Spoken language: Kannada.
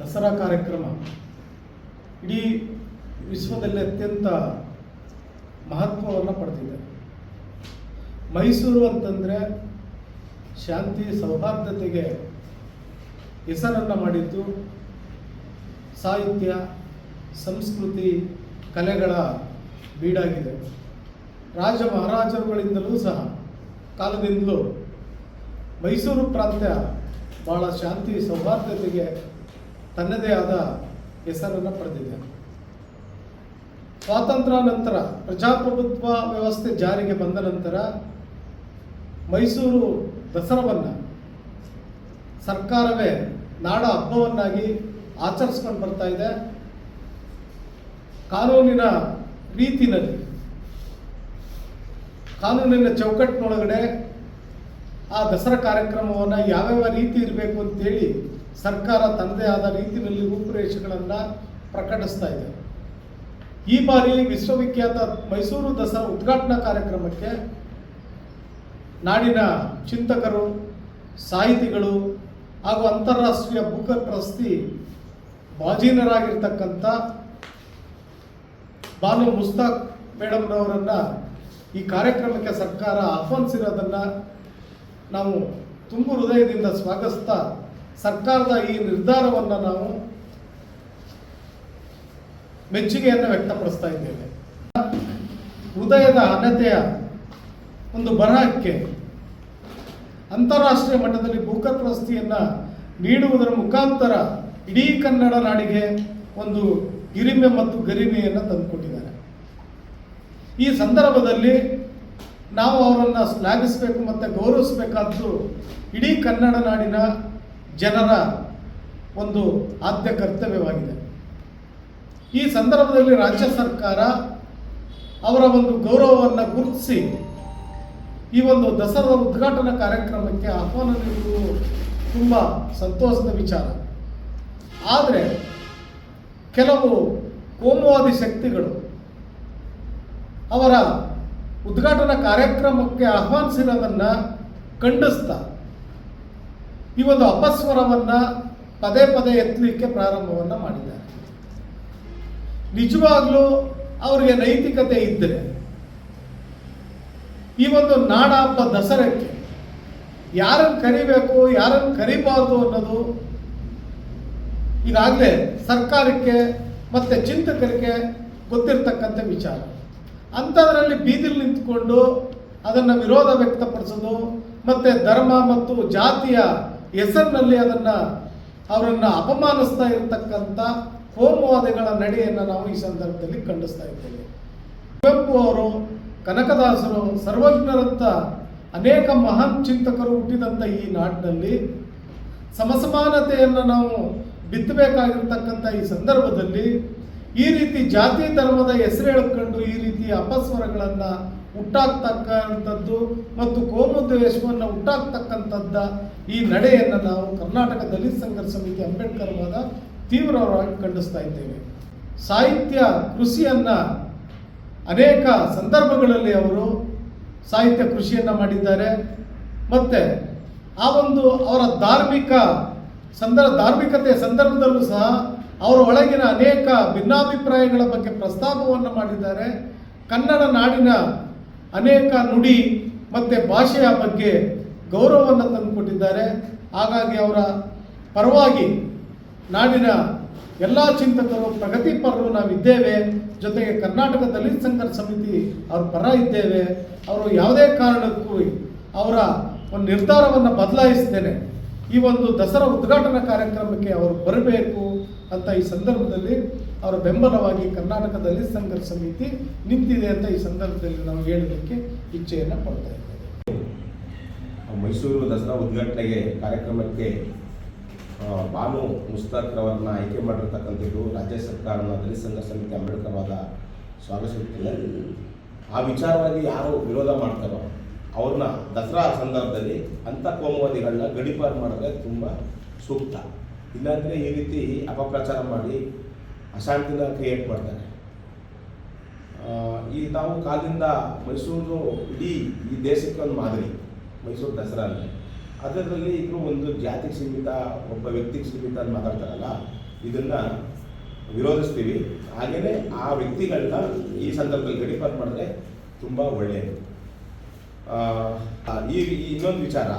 ದಸರಾ ಕಾರ್ಯಕ್ರಮ ಇಡೀ ವಿಶ್ವದಲ್ಲಿ ಅತ್ಯಂತ ಮಹತ್ವವನ್ನು ಪಡೆದಿದೆ. ಮೈಸೂರು ಅಂತಂದರೆ ಶಾಂತಿ, ಸೌಹಾರ್ದತೆಗೆ ಹೆಸರನ್ನು ಮಾಡಿದ್ದು ಸಾಹಿತ್ಯ, ಸಂಸ್ಕೃತಿ, ಕಲೆಗಳ ಬೀಡಾಗಿದೆ. ರಾಜ ಮಹಾರಾಜರುಗಳಿಂದಲೂ ಸಹ ಕಾಲದಿಂದಲೂ ಮೈಸೂರು ಪ್ರಾಂತ್ಯ ಭಾಳ ಶಾಂತಿ, ಸೌಹಾರ್ದತೆಗೆ ತನ್ನದೇ ಆದ ಹೆಸರನ್ನು ಪಡೆದಿದೆ. ಸ್ವಾತಂತ್ರ್ಯ ನಂತರ ಪ್ರಜಾಪ್ರಭುತ್ವ ವ್ಯವಸ್ಥೆ ಜಾರಿಗೆ ಬಂದ ನಂತರ ಮೈಸೂರು ದಸರಾವನ್ನು ಸರ್ಕಾರವೇ ನಾಡ ಹಬ್ಬವನ್ನಾಗಿ ಆಚರಿಸ್ಕೊಂಡು ಬರ್ತಾ ಇದೆ. ಕಾನೂನಿನ ರೀತಿನಲ್ಲಿ ಕಾನೂನಿನ ಚೌಕಟ್ಟಿನೊಳಗಡೆ ಆ ದಸರಾ ಕಾರ್ಯಕ್ರಮವನ್ನು ಯಾವ್ಯಾವ ರೀತಿ ಇರಬೇಕು ಅಂತೇಳಿ ಸರ್ಕಾರ ತನ್ನದೇ ಆದ ರೀತಿಯಲ್ಲಿ ರೂಪುರೇಷೆಗಳನ್ನು ಪ್ರಕಟಿಸ್ತಾ ಇದೆ. ಈ ಬಾರಿ ವಿಶ್ವವಿಖ್ಯಾತ ಮೈಸೂರು ದಸರಾ ಉದ್ಘಾಟನಾ ಕಾರ್ಯಕ್ರಮಕ್ಕೆ ನಾಡಿನ ಚಿಂತಕರು, ಸಾಹಿತಿಗಳು ಹಾಗೂ ಅಂತಾರಾಷ್ಟ್ರೀಯ ಬುಕರ್ ಪ್ರಶಸ್ತಿ ಭಾಜೀನರಾಗಿರ್ತಕ್ಕಂಥ ಬಾನು ಮುಸ್ತಾಕ್ ಮೇಡಮ್ನವರನ್ನು ಈ ಕಾರ್ಯಕ್ರಮಕ್ಕೆ ಸರ್ಕಾರ ಆಹ್ವಾನಿಸಿರೋದನ್ನು ನಾವು ತುಂಬ ಹೃದಯದಿಂದ ಸ್ವಾಗತಿಸ್ತಾ ಸರ್ಕಾರದ ಈ ನಿರ್ಧಾರವನ್ನು ನಾವು ಮೆಚ್ಚುಗೆಯನ್ನು ವ್ಯಕ್ತಪಡಿಸ್ತಾ ಇದ್ದೇವೆ. ಹೃದಯದ ಅನತೆಯ ಒಂದು ಬರಹಕ್ಕೆ ಅಂತಾರಾಷ್ಟ್ರೀಯ ಮಟ್ಟದಲ್ಲಿ ಬೂಕರ್ ಪ್ರಶಸ್ತಿಯನ್ನು ನೀಡುವುದರ ಮುಖಾಂತರ ಇಡೀ ಕನ್ನಡ ನಾಡಿಗೆ ಒಂದು ಹಿರಿಮೆ ಮತ್ತು ಗರಿಮೆಯನ್ನು ತಂದುಕೊಟ್ಟಿದ್ದಾರೆ. ಈ ಸಂದರ್ಭದಲ್ಲಿ ನಾವು ಅವರನ್ನು ಶ್ಲಾಘಿಸಬೇಕು ಮತ್ತು ಗೌರವಿಸಬೇಕಾದ್ದು ಇಡೀ ಕನ್ನಡ ನಾಡಿನ ಜನರ ಒಂದು ಆದ್ಯ ಕರ್ತವ್ಯವಾಗಿದೆ. ಈ ಸಂದರ್ಭದಲ್ಲಿ ರಾಜ್ಯ ಸರ್ಕಾರ ಅವರ ಒಂದು ಗೌರವವನ್ನು ಗುರುತಿಸಿ ಈ ಒಂದು ದಸರಾ ಉದ್ಘಾಟನಾ ಕಾರ್ಯಕ್ರಮಕ್ಕೆ ಆಹ್ವಾನ ನೀಡುವುದು ತುಂಬ ಸಂತೋಷದ ವಿಚಾರ. ಆದರೆ ಕೆಲವು ಕೋಮುವಾದಿ ಶಕ್ತಿಗಳು ಅವರ ಉದ್ಘಾಟನಾ ಕಾರ್ಯಕ್ರಮಕ್ಕೆ ಆಹ್ವಾನಿಸಿರೋದನ್ನು ಖಂಡಿಸ್ತಾ. ಈ ಒಂದು ಅಪಸ್ವರವನ್ನು ಪದೇ ಪದೇ ಎತ್ತಲಿಕ್ಕೆ ಪ್ರಾರಂಭವನ್ನು ಮಾಡಿದ್ದಾರೆ. ನಿಜವಾಗ್ಲೂ ಅವರಿಗೆ ನೈತಿಕತೆ ಇದ್ದರೆ ಈ ಒಂದು ನಾಡ ಹಬ್ಬ ದಸರಕ್ಕೆ ಯಾರನ್ನು ಕರಿಬೇಕು, ಯಾರನ್ನು ಕರಿಬಾರ್ದು ಅನ್ನೋದು ಈಗಾಗಲೇ ಸರ್ಕಾರಕ್ಕೆ ಮತ್ತು ಚಿಂತಕರಿಗೆ ಗೊತ್ತಿರತಕ್ಕಂಥ ವಿಚಾರ. ಅಂಥದ್ರಲ್ಲಿ ಬೀದಿಲಿ ನಿಂತ್ಕೊಂಡು ಅದನ್ನು ವಿರೋಧ ವ್ಯಕ್ತಪಡಿಸೋದು, ಮತ್ತು ಧರ್ಮ ಮತ್ತು ಜಾತಿಯ ಹೆಸರಿನಲ್ಲಿ ಅದನ್ನು ಅವರನ್ನು ಅಪಮಾನಿಸ್ತಾ ಇರತಕ್ಕಂಥ ಕೋಮುವಾದಿಗಳ ನಡೆಯನ್ನು ನಾವು ಈ ಸಂದರ್ಭದಲ್ಲಿ ಖಂಡಿಸ್ತಾ ಇದ್ದೇವೆ. ಕುವೆಂಪು ಅವರು, ಕನಕದಾಸರು ಸರ್ವಜ್ಞರಂಥ ಅನೇಕ ಮಹಾನ್ ಚಿಂತಕರು ಹುಟ್ಟಿದಂಥ ಈ ನಾಡಿನಲ್ಲಿ ಸಮಸಮಾನತೆಯನ್ನು ನಾವು ಬಿತ್ತಬೇಕಾಗಿರ್ತಕ್ಕಂಥ ಈ ಸಂದರ್ಭದಲ್ಲಿ ಈ ರೀತಿ ಜಾತಿ ಧರ್ಮದ ಹೆಸರು ಹೇಳ್ಕೊಂಡು ಈ ರೀತಿ ಅಪಸ್ವರಗಳನ್ನು ಹುಟ್ಟಾಕ್ತಕ್ಕಂಥದ್ದು ಮತ್ತು ಕೋಮುದ್ವೇಷವನ್ನು ಹುಟ್ಟಾಕ್ತಕ್ಕಂಥದ್ದ ಈ ನಡೆಯನ್ನು ನಾವು ಕರ್ನಾಟಕ ದಲಿತ ಸಂಘರ್ಷ ಸಮಿತಿ ಅಂಬೇಡ್ಕರ್ ವಾದ ತೀವ್ರವಾಗಿ ಖಂಡಿಸ್ತಾ ಇದ್ದೇವೆ. ಸಾಹಿತ್ಯ ಕೃಷಿಯನ್ನು ಅನೇಕ ಸಂದರ್ಭಗಳಲ್ಲಿ ಅವರು ಸಾಹಿತ್ಯ ಕೃಷಿಯನ್ನು ಮಾಡಿದ್ದಾರೆ. ಮತ್ತು ಆ ಒಂದು ಅವರ ಧಾರ್ಮಿಕ ಸಂದರ್ಭ ಧಾರ್ಮಿಕತೆಯ ಸಂದರ್ಭದಲ್ಲೂ ಸಹ ಅವರ ಒಳಗಿನ ಅನೇಕ ಭಿನ್ನಾಭಿಪ್ರಾಯಗಳ ಬಗ್ಗೆ ಪ್ರಸ್ತಾಪವನ್ನು ಮಾಡಿದ್ದಾರೆ. ಕನ್ನಡ ನಾಡಿನ ಅನೇಕ ನುಡಿ ಮತ್ತು ಭಾಷೆಯ ಬಗ್ಗೆ ಗೌರವವನ್ನು ತಂದುಕೊಟ್ಟಿದ್ದಾರೆ. ಹಾಗಾಗಿ ಅವರ ಪರವಾಗಿ ನಾಡಿನ ಎಲ್ಲ ಚಿಂತಕರು, ಪ್ರಗತಿಪರರು ನಾವಿದ್ದೇವೆ. ಜೊತೆಗೆ ಕರ್ನಾಟಕ ದಲಿತ ಸಂಘರ್ಷ ಸಮಿತಿ ಅವ್ರ ಪರ ಇದ್ದೇವೆ. ಅವರು ಯಾವುದೇ ಕಾರಣಕ್ಕೂ ಅವರ ಒಂದು ನಿರ್ಧಾರವನ್ನು ಬದಲಾಯಿಸ್ತೇನೆ. ಈ ಒಂದು ದಸರಾ ಉದ್ಘಾಟನಾ ಕಾರ್ಯಕ್ರಮಕ್ಕೆ ಅವರು ಬರಬೇಕು. ಅಂತ ಈ ಸಂದರ್ಭದಲ್ಲಿ ಅವರ ಬೆಂಬಲವಾಗಿ ಕರ್ನಾಟಕದಲ್ಲಿ ಸಂಘರ್ಷ ಸಮಿತಿ ನಿಂತಿದೆ ಅಂತ ಈ ಸಂದರ್ಭದಲ್ಲಿ ನಾವು ಹೇಳಲಿಕ್ಕೆ ಇಚ್ಛೆಯನ್ನು ಪಡ್ತಾ ಇದ್ದೇವೆ. ಮೈಸೂರು ದಸರಾ ಉದ್ಘಾಟನೆಗೆ ಕಾರ್ಯಕ್ರಮಕ್ಕೆ ಬಾನು ಮುಸ್ತಾಕ್ ಅವರನ್ನ ಆಯ್ಕೆ ಮಾಡಿರ್ತಕ್ಕಂಥದ್ದು ರಾಜ್ಯ ಸರ್ಕಾರನ ದಲಿತ ಸಂಘ ಸಮಿತಿ ಅಂಬೇಡ್ಕರ್ವಾದ ಸ್ವಾಗತಿಸುತ್ತಿಲ್ಲ. ಆ ವಿಚಾರವಾಗಿ ಯಾರು ವಿರೋಧ ಮಾಡ್ತಾರೋ ಅವ್ರನ್ನ ದಸರಾ ಸಂದರ್ಭದಲ್ಲಿ ಅಂಥ ಕೋಮುವಾದಿಗಳನ್ನ ಗಡಿಪಾರು ಮಾಡಿದ್ರೆ ತುಂಬ ಸೂಕ್ತ. ಇಲ್ಲಾಂದರೆ ಈ ರೀತಿ ಅಪಪ್ರಚಾರ ಮಾಡಿ ಅಶಾಂತಿನ ಕ್ರಿಯೇಟ್ ಮಾಡ್ತಾರೆ. ಈ ನಾವು ಕಾಲದಿಂದ ಮೈಸೂರು ಇಡೀ ಈ ದೇಶಕ್ಕೆ ಒಂದು ಮಾದರಿ, ಮೈಸೂರು ದಸರಾ ಅಂದರೆ ಅದರಲ್ಲಿ ಇನ್ನು ಒಂದು ಜಾತಿಗೆ ಸೀಮಿತ, ಒಬ್ಬ ವ್ಯಕ್ತಿಗೆ ಸೀಮಿತ ಅಂತ ಮಾತಾಡ್ತಾರಲ್ಲ, ಇದನ್ನು ವಿರೋಧಿಸ್ತೀವಿ. ಹಾಗೆಯೇ ಆ ವ್ಯಕ್ತಿಗಳನ್ನ ಈ ಸಂದರ್ಭದಲ್ಲಿ ಗಡಿಪಾರು ಮಾಡಿದ್ರೆ ತುಂಬ ಒಳ್ಳೆಯದು. ಈ ಇನ್ನೊಂದು ವಿಚಾರ.